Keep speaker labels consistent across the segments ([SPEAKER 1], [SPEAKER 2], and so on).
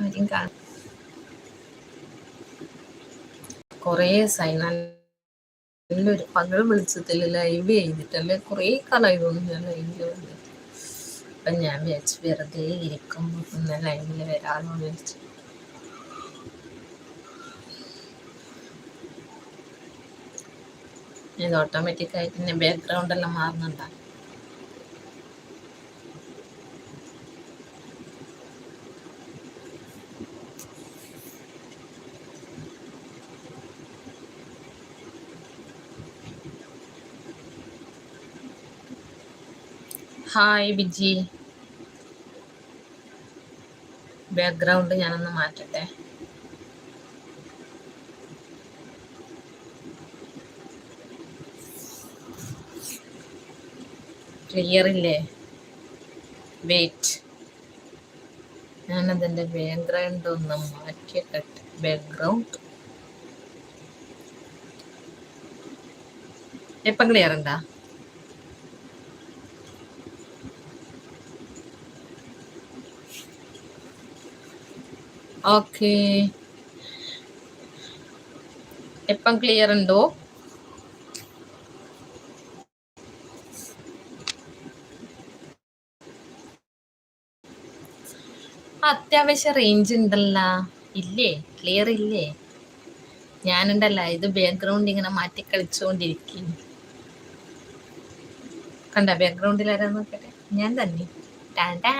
[SPEAKER 1] ആരും കാണും കുറേ നല്ലൊരു പകൽ വെളിച്ചത്തിൽ ലൈവ് ചെയ്തിട്ടല്ലേ കുറേ കാലമായി ഞാൻ ലൈവിൽ വന്നിട്ട് അപ്പം ഞാൻ വിചാരിച്ചു വെറുതെ ഇരിക്കുമ്പോൾ പിന്നെ ലൈവിൽ വരാമെന്ന് വിചാരിച്ചു. ഇത് ഓട്ടോമാറ്റിക് ആയിട്ട് തന്നെ ബാക്ക്ഗ്രൗണ്ട് എല്ലാം മാറുന്നുണ്ടാകും ഹായ് ബിജി ബാക്ക്ഗ്രൗണ്ട് ഞാനൊന്ന് മാറ്റട്ടെ. ക്ലിയർ ഇല്ലേ? വെയിറ്റ് ഞാനതിന്റെ ബാക്ക്ഗ്രൗണ്ട് ഒന്ന് മാറ്റിയിട്ടെ ബാക്ക്ഗ്രൗണ്ട് എപ്പം ക്ലിയർ ഉണ്ടാ ഓക്കെ. എപ്പം ക്ലിയർ ഉണ്ടോ? അത്യാവശ്യം റേഞ്ച് ഉണ്ടല്ല. ഇല്ലേ? ക്ലിയർ ഇല്ലേ? ഞാനുണ്ടല്ല ഇത് ബാക്ക്ഗ്രൗണ്ട് ഇങ്ങനെ മാറ്റി കളിച്ചുകൊണ്ടിരിക്കും കണ്ട ബാക്ക്ഗ്രൗണ്ടിൽ ആരാ നോക്കട്ടെ? ഞാൻ തന്നെ. കണ്ടാ?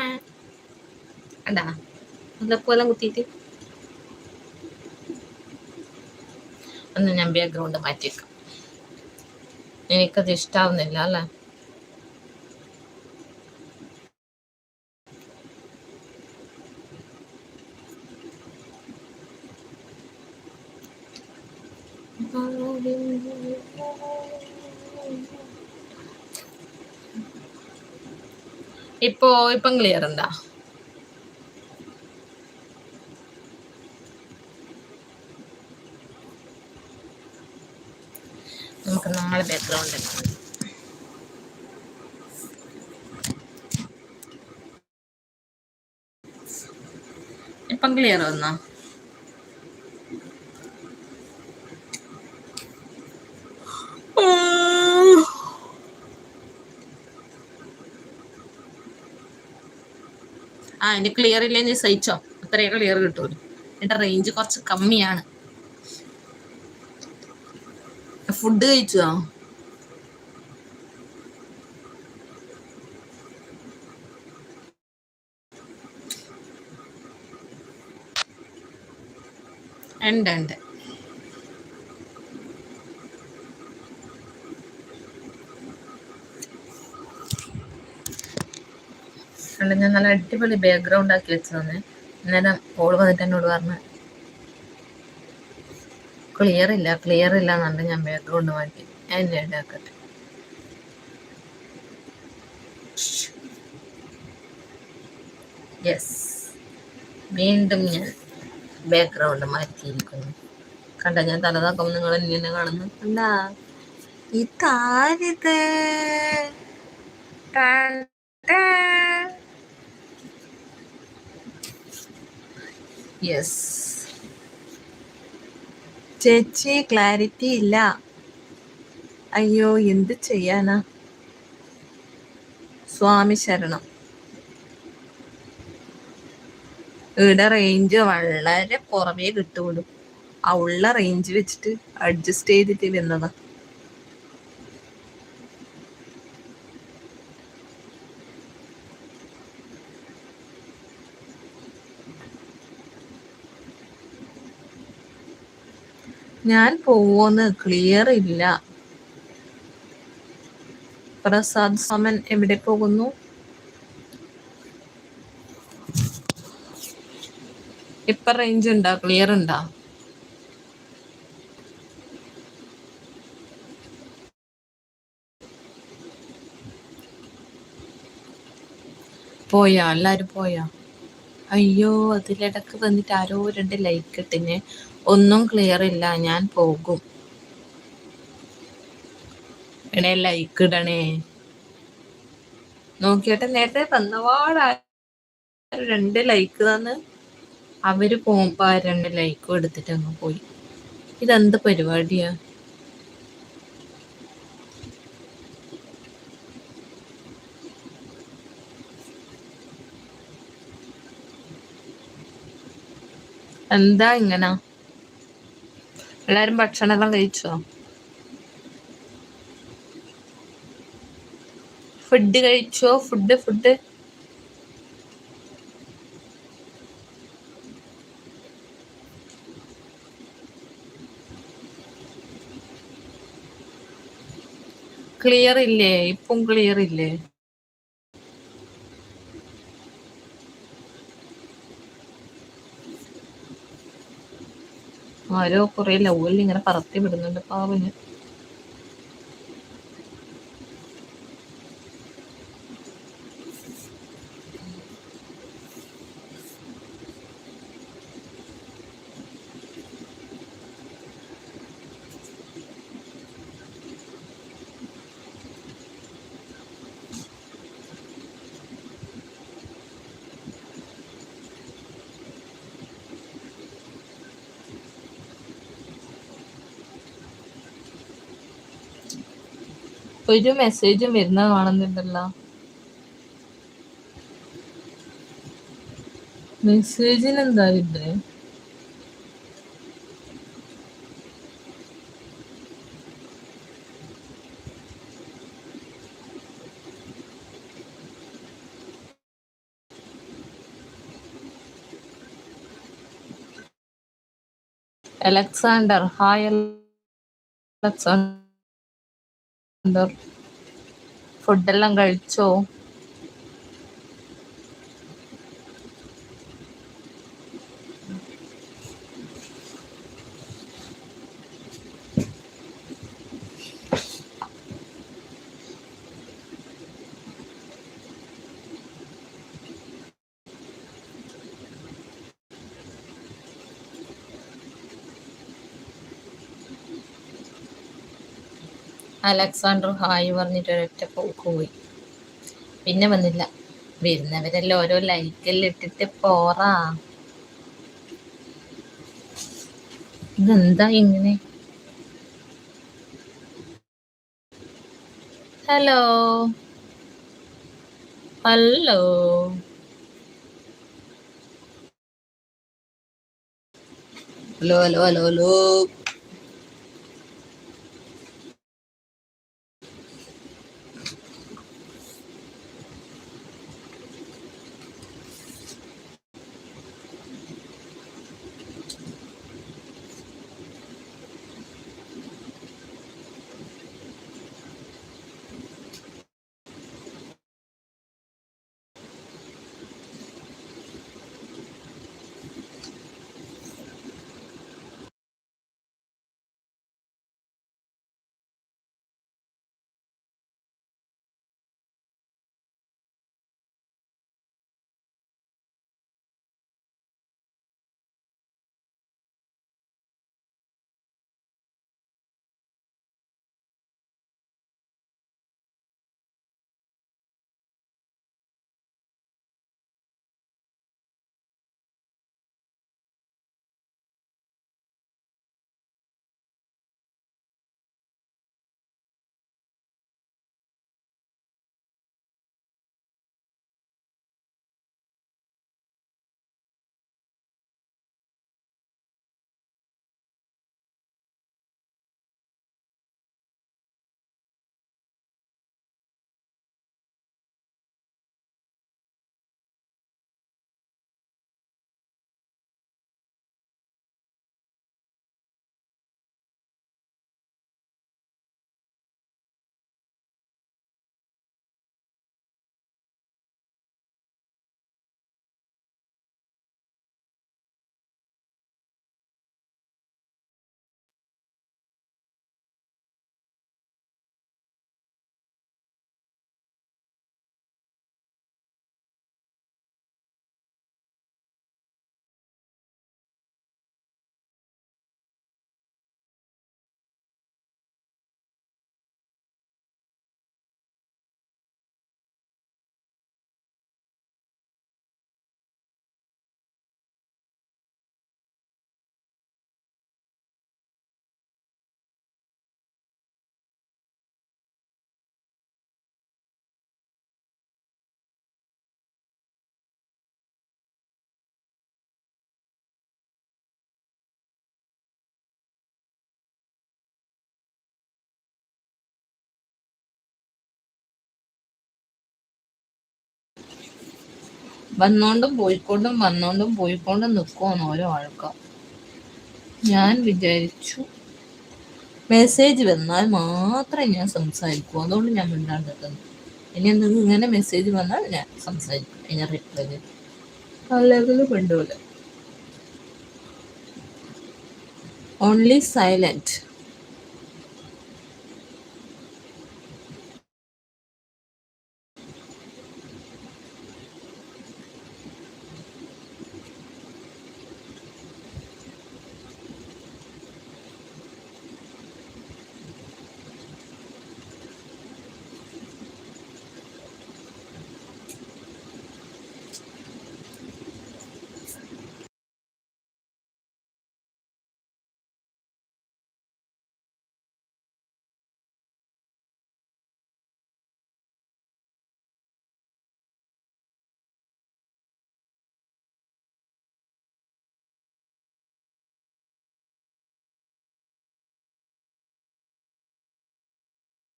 [SPEAKER 1] മുല്ലപ്പൂലം കുത്തിയിട്ട്? ഒന്ന് ഞാൻ ബാക്ക്ഗ്രൗണ്ട് മാറ്റിയേക്കാം. എനിക്കത് ഇഷ്ടാവുന്നില്ല അല്ലേ? ഇപ്പോ ഇപ്പം ക്ലിയർ ഉണ്ടാ ബാക്ക്ഗ്രൗണ്ട് ഇപ്പം ക്ലിയർ വന്നോ ആ എന്റെ ക്ലിയർ ഇല്ലെങ്കിൽ സഹിച്ചോ. അത്രയേ ക്ലിയർ കിട്ടുള്ളൂ. എന്റെ റേഞ്ച് കുറച്ച് കമ്മിയാണ്. ഫുഡ് കഴിച്ചോ? ഉണ്ട് ഉണ്ട്. അല്ല ഞാൻ നല്ല അടിപൊളി ബാക്ക്ഗ്രൗണ്ട് ആക്കി വെച്ചതാണ്. അന്നേരം കോൾ വന്നിട്ട് എന്നോട് പറഞ്ഞു ക്ലിയർ ഇല്ല ക്ലിയർ ഇല്ല എന്നുണ്ട് ഞാൻ ബാക്ക്ഗ്രൗണ്ട് മാറ്റി. അതിന്റെ ഇടാക്കട്ടെ യെസ് വീണ്ടും ഞാൻ ബാക്ക്ഗ്രൗണ്ട് മാറ്റിയിരിക്കുന്നു. കണ്ട ഞാൻ തലതാക്കം നിങ്ങൾ എന്നെ കാണുന്നു. ഇതാരിത്? യെസ് ചേച്ചി ക്ലാരിറ്റി ഇല്ല. അയ്യോ എന്ത് ചെയ്യാനാ? സ്വാമി ശരണം. ഇവിടെ റേഞ്ച് വളരെ പുറമേ കിട്ടുള്ളൂ ആ ഉള്ള റേഞ്ച് വെച്ചിട്ട് അഡ്ജസ്റ്റ് ചെയ്തിട്ട് വന്നതാ ഞാൻ പോവോന്ന് ക്ലിയർ ഇല്ല. പ്രസാദ് സമൻ എവിടെ പോകുന്നു? ഇപ്പൊ റേഞ്ച് ഉണ്ടോ? ക്ലിയർ ഉണ്ടോ? പോയാ? എല്ലാരും പോയാ? അയ്യോ അതിലിടക്ക് വന്നിട്ട് ആരോ രണ്ട് ലൈക്ക് ഇട്ടിന്. ഒന്നും ക്ലിയർ ഇല്ല. ഞാൻ പോകും. ഇടേ ലൈക്ക് ഇടണേ. നോക്കിയിട്ട് നേരത്തെ വന്നപാടാ രണ്ട് ലൈക്ക് തന്ന്. അവർ പോകുമ്പോ ആ രണ്ട് ലൈക്കും എടുത്തിട്ട് അങ്ങ് പോയി. ഇതെന്ത് പരിപാടിയാ? എന്താ ഇങ്ങനെ? എല്ലാരും ഭക്ഷണമെല്ലാം കഴിച്ചോ? ഫുഡ് കഴിച്ചോ? ഫുഡ് ഫുഡ് ക്ലിയർ ഇല്ലേ? ഇപ്പം ക്ലിയർ ഇല്ലേ? ആരോ കുറേ ലവലിൽ ഇങ്ങനെ പറത്തി വിടുന്നുണ്ട് പാവന് ഒരു മെസ്സേജും വരുന്നത് കാണുന്നുണ്ടല്ലോ. മെസ്സേജിന് എന്താ ഇത്? അലക്സാണ്ടർ. ഹായ് അലക്സാണ്ടർ ഫുഡെല്ലാം കഴിച്ചോ? അലക്സാണ്ടർ ഹായ് പറഞ്ഞിട്ട് ഒരൊറ്റ പോക്ക് പോയി. പിന്നെ വന്നില്ല. വരുന്നവരെല്ലാം ഓരോ ലൈക്കെല്ലാം ഇട്ടിട്ട് പോറാ. ഇതെന്താ ഇങ്ങനെ? Hello? Hello? Hello hello hello hello. വന്നോണ്ടും പോയിക്കൊണ്ടും വന്നോണ്ടും പോയിക്കൊണ്ടും നിൽക്കുവാണ് ഓരോ ആൾക്കാർ. ഞാൻ വിചാരിച്ചു മെസ്സേജ് വന്നാൽ മാത്രമേ ഞാൻ സംസാരിക്കൂ. അതുകൊണ്ട് ഞാൻ മിണ്ടാണ്ടിരിക്കുന്നു ഇനി എന്തെങ്കിലും ഇങ്ങനെ മെസ്സേജ് വന്നാൽ ഞാൻ സംസാരിക്കും. ഇനി റിപ്ലൈ ചെയ്തു അല്ലെങ്കിൽ മിണ്ടൂല. Only silent